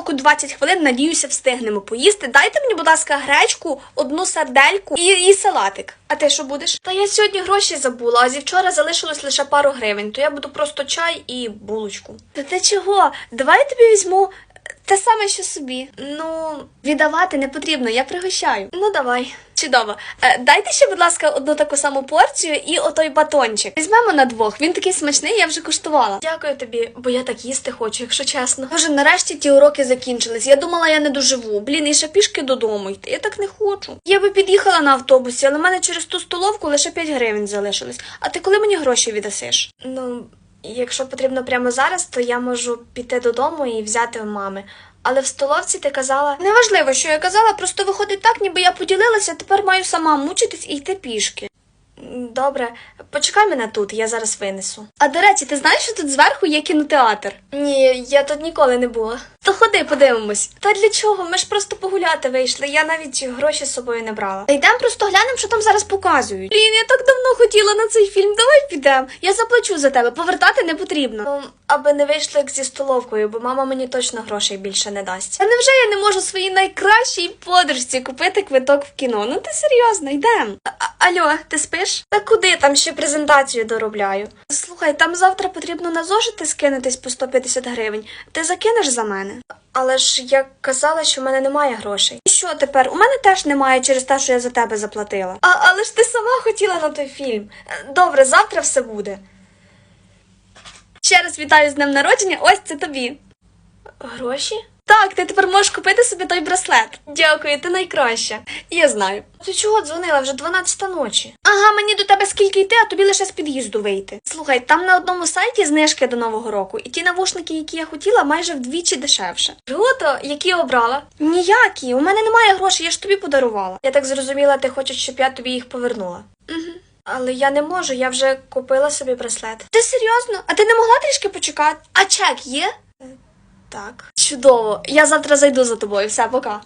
року 20 хвилин, надіюся, встигнемо поїсти. Дайте мені, будь ласка, гречку, одну сардельку і, і салатик. А ти що будеш? Та я сьогодні гроші забула, а зі вчора залишилось лише пару гривень, то я буду просто чай і булочку. Та ти чого? Давай я тобі візьму те саме, що собі. Ну, віддавати не потрібно, я пригощаю. Ну, давай. Чудово. Е, дайте ще, будь ласка, одну таку саму порцію і отой батончик. Візьмемо на двох. Він такий смачний, я вже куштувала. Дякую тобі, бо я так їсти хочу, якщо чесно. Боже, нарешті ті уроки закінчились. Я думала, я не доживу. Блін, і ще пішки додому йти. Я так не хочу. Я би під'їхала на автобусі, але в мене через ту столовку лише 5 гривень залишилось. А ти коли мені гроші віддасиш? Ну, якщо потрібно прямо зараз, то я можу піти додому і взяти у мами. Але в столовці ти казала неважливо, що я казала, просто виходить так, ніби я поділилася, тепер маю сама мучитись і йти пішки. Добре, почекай мене тут, я зараз винесу. А до речі, ти знаєш, що тут зверху є кінотеатр? Ні, я тут ніколи не була. То ходи, подивимось. Та для чого? Ми ж просто погуляти вийшли. Я навіть гроші з собою не брала. Та йдемо просто глянемо, що там зараз показують. Блін, я так давно хотіла на цей фільм. Давай підемо. Я заплачу за тебе. Повертати не потрібно. Ну, аби не вийшло як зі столовкою, бо мама мені точно грошей більше не дасть. А невже я не можу своїй найкращій подружці купити квиток в кіно? Ну ти серйозно, йдемо. Алло, ти спиш? Та куди там ще презентацію доробляю? Слухай, там завтра потрібно на зошити скинутись по 150 гривень. Ти закинеш за мене? Але ж я казала, що в мене немає грошей. І що тепер? У мене теж немає через те, що я за тебе заплатила. А, але ж ти сама хотіла на той фільм. Добре, завтра все буде. Ще раз вітаю з днем народження, ось це тобі. Гроші? Так, ти тепер можеш купити собі той браслет. Дякую, ти найкраща. Я знаю. Ти чого дзвонила вже 12 ночі? Ага, мені до тебе скільки йти, а тобі лише з під'їзду вийти. Слухай, там на одному сайті знижки до нового року, і ті навушники, які я хотіла, майже вдвічі дешевше. Круто, які обрала? Ніякі, у мене немає грошей, я ж тобі подарувала. Я так зрозуміла, ти хочеш, щоб я тобі їх повернула. Угу. Але я не можу, я вже купила собі браслет. Ти серйозно? А ти не могла трішки почекати? А чек є? Так. Чудово. Я завтра зайду за тобою. Все, пока.